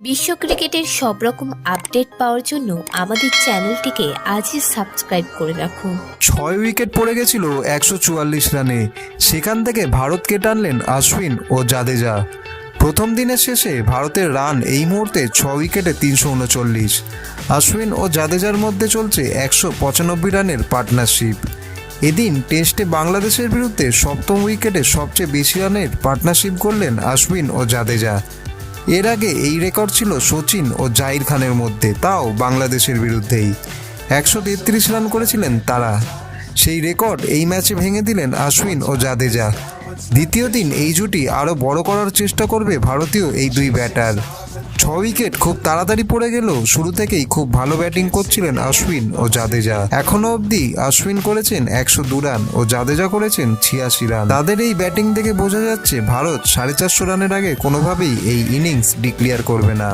বিশ্ব ক্রিকেটের সব রকম আপডেট পাওয়ার জন্য আমাদের চ্যানেলটিকে আজই সাবস্ক্রাইব করে রাখুন ছয় উইকেট পড়ে গেছিল একশো চুয়াল্লিশ রানে। সেখান থেকে ভারতকে টানলেন আশ্বিন ও জাদেজা। প্রথম দিনের শেষে ভারতের রান এই মুহূর্তে ছ উইকেটে তিনশো উনচল্লিশ। আশ্বিন ও জাদেজার মধ্যে চলছে একশো পঁচানব্বই রানের পার্টনারশিপ। এদিন টেস্টে বাংলাদেশের বিরুদ্ধে সপ্তম উইকেটে সবচেয়ে বেশি রানের পার্টনারশিপ করলেন আশ্বিন ও জাদেজা। এর আগে এই রেকর্ড ছিল সচিন ও জাহির খানের মধ্যে, তাও বাংলাদেশের বিরুদ্ধেই। একশো তেত্রিশ রান করেছিলেন তারা। সেই রেকর্ড এই ম্যাচে ভেঙে দিলেন আশ্বিন ও জাদেজা। দ্বিতীয় দিন এই জুটি আরও বড় করার চেষ্টা করবে ভারতীয় এই দুই ব্যাটার। ছ উইকেট খুব তাড়াতাড়ি পড়ে গেল। শুরু থেকেই খুব ভালো ব্যাটিং করছিলেন আশ্বিন ও জাদেজা। এখনও অবধি আশ্বিন করেছেন একশো দু রান ও জাদেজা করেছেন ছিয়াশি রান তাদের এই ব্যাটিং দেখে বোঝা যাচ্ছে, ভারত সাড়ে চারশো রানের আগে কোনোভাবেই এই ইনিংস ডিক্লিয়ার করবে না।